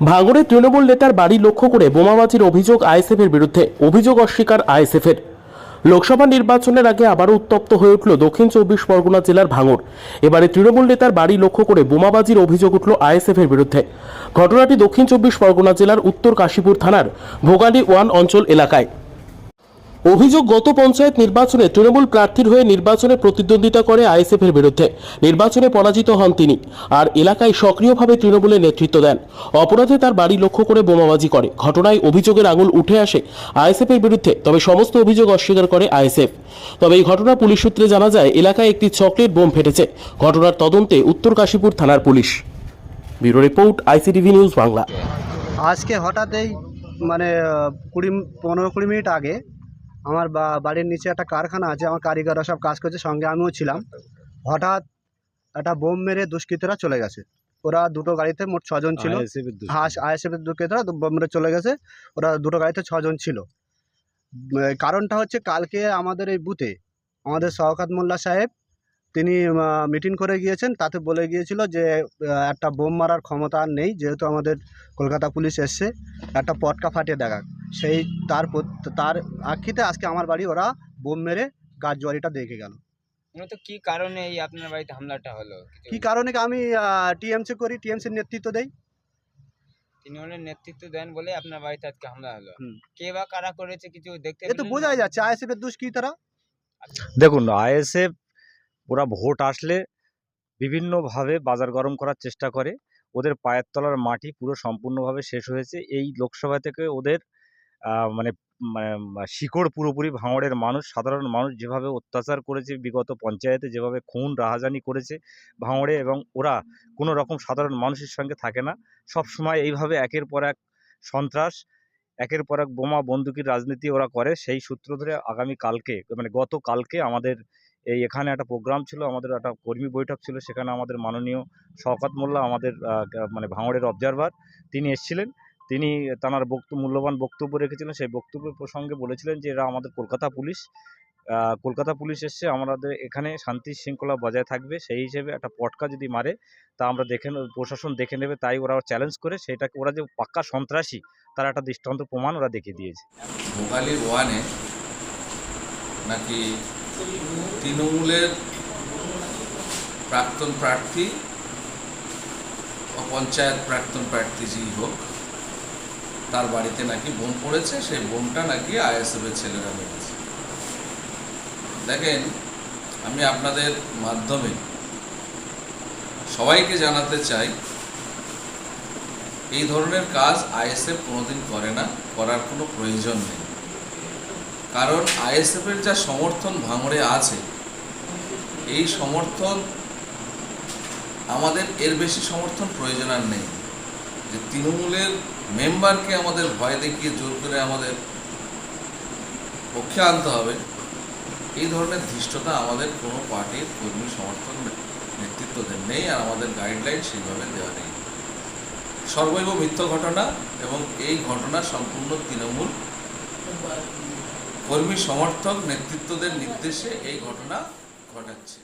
ভাঙড়ে তৃণমূল নেতার বাড়ি লক্ষ্য করে বোমাবাজির অভিযোগ আইএসএফের বিরুদ্ধে। অভিযোগ অস্বীকার আইএসএফের। লোকসভা নির্বাচনের আগে আবারও উত্তপ্ত হয়ে উঠল দক্ষিণ চব্বিশ পরগনা জেলার ভাঙড়। এবারে তৃণমূল নেতার বাড়ি লক্ষ্য করে বোমাবাজির অভিযোগ উঠল আইএসএফের বিরুদ্ধে। ঘটনাটি দক্ষিণ চব্বিশ পরগনা জেলার উত্তর কাশীপুর থানার ভোগালী ওয়ান অঞ্চল এলাকায়। অভিযোগ, গত পঞ্চায়েত নির্বাচনে তৃণমূল প্রার্থীর হয়ে নির্বাচনে প্রতিদ্বন্দ্বিতা করে আইএসএফের বিরুদ্ধে। নির্বাচনে পরাজিত হন তিনি, আর এলাকায় সক্রিয়ভাবে তৃণমূলের নেতৃত্ব দেন। অপরাধে তার বাড়ি লক্ষ্য করে বোমাবাজি করে। ঘটনায় অভিযোগের আঙুল উঠে আসে আইএসএফের বিরুদ্ধে, তবে সমস্ত অভিযোগ অস্বীকার করে আইএসএফ। তবে এই ঘটনা পুলিশ সূত্রে জানা যায়, এলাকায় একটি চকলেট বোম ফেটেছে। ঘটনার তদন্তে উত্তর কাশীপুর থানার police. Bureau report, ICTV news Bangla. আজকে হঠাৎই মানে কুড়ি, পনেরো কুড়ি মিনিট আগে আমার বা- বাড়ির নিচে একটা কারখানা আছে আমার কারিগররা সব কাজ করছে সঙ্গে আমিও ছিলাম। হঠাৎ একটা বোম মেরে দুষ্কৃতীরা চলে গেছে। ওরা দুটো গাড়িতে মোট ছজন ছিল। হ্যাঁ আইএসএফের দুষ্কৃতীরা দু- বোম মেরে চলে গেছে। ওরা দুটো গাড়িতে ছজন ছিল। কারণটা হচ্ছে কালকে আমাদের এই বুথে আমাদের শওকাত মোল্লা সাহেব তিনি মিটিং করে গিয়েছেন। তাতে বলে গিয়েছিল যে একটা বোম মারার ক্ষমতা আর নেই যেহেতু আমাদের কলকাতা পুলিশ এসছে একটা পটকা ফাটিয়ে দেখা সেই তার তার আক্ষিতে আজকে আমার বাড়ি ওরা বোম মেরে গাছ জোয়ারিটা দেখে গেল। মূলত কি কারণে এই আপনার বাড়িতে হামলাটা হলো? কি কারণে কি আমি টিএমসি করি টিএমসির নেতৃত্ব দেই। তৃণমূলের নেতৃত্ব দেন বলে আপনার বাড়িতে আজকে হামলা হলো। হুম। কে বা কারা করেছে কিছু দেখতে এ তো বোঝাই? যাচ্ছে আইএসএফের দুষ্কৃতীরা দেখুন আইএসএফ ওরা ভোট আসলে বিভিন্নভাবে বাজার গরম করার চেষ্টা করে। ওদের পায়ের তলার মাটি পুরো সম্পূর্ণভাবে শেষ হয়েছে। এই লোকসভা থেকে ওদের মানে মানে শিকড় পুরোপুরি ভাঙড়ের মানুষ, সাধারণ মানুষ যেভাবে অত্যাচার করেছে, বিগত পঞ্চায়েতে যেভাবে খুন, রাহাজানি করেছে ভাঙড়ে এবং ওরা কোনো রকম সাধারণ মানুষের সঙ্গে থাকে না। সব সময় এইভাবে একের পর এক সন্ত্রাস, একের পর এক বোমা বন্দুকের রাজনীতি ওরা করে। সেই সূত্র ধরে আগামী কালকে মানে গত কালকে আমাদের এই এখানে একটা প্রোগ্রাম ছিল, আমাদের একটা কর্মী বৈঠক ছিল, সেখানে আমাদের মাননীয় শওকত মোল্লা, আমাদের মানে ভাঙড়ের অবজারভার তিনি এসেছিলেন। তিনি তাঁর বক্তব্য মূল্যবান বক্তব্য রেখেছিলেন। সেই বক্তব্যের প্রসঙ্গে বলেছিলেন যে, এরা আমাদের কলকাতা পুলিশ। কলকাতা পুলিশ এসছে, আমাদের এখানে শান্তি শৃঙ্খলা বজায় থাকবে। সেই হিসেবে একটা পটকা যদি মারে, তা আমরা দেখে প্রশাসন দেখে নেবে, তাই ওরা চ্যালেঞ্জ করে, সেটাকে, ওরা যে পাক্কা সন্ত্রাসী, তার একটা দৃষ্টান্ত প্রমাণ ওরা দেখিয়ে দিয়েছে। ভোগালী ওয়ানে নাকি তৃণমূলের প্রাক্তন প্রার্থী পঞ্চায়েত প্রাক্তন প্রার্থী যেই হোক তার বাড়িতে নাকি বোম পড়েছে, সেই বোমটা নাকি আইএসএফের ছেলেরা মেরেছে। দেখেন, আমি আপনাদের মাধ্যমে সবাইকে জানাতে চাই, এই ধরনের কাজ আইএসএফ কোনোদিন করে না, করার কোনো প্রয়োজন নেই। কারণ আইএসএফের যা সমর্থন ভাঙড়ে আছে, এই সমর্থন আমাদের এর বেশি সমর্থন প্রয়োজন আর নেই। যে তৃণমূলের মেম্বারকে আমাদের ভয় দেখিয়ে জোর করে আমাদের পক্ষে আনতে হবে, এই ধরনের ধৃষ্টতা আমাদের কোনো পার্টির কর্মী সমর্থন নেতৃত্বদের নেই আর আমাদের গাইডলাইন সেইভাবে দেওয়া নেই। সর্বৈব মিথ্য ঘটনা এবং এই ঘটনা সম্পূর্ণ তৃণমূল কর্মী, সমর্থক, নেতৃত্বদের নির্দেশে এই ঘটনা ঘটাচ্ছে।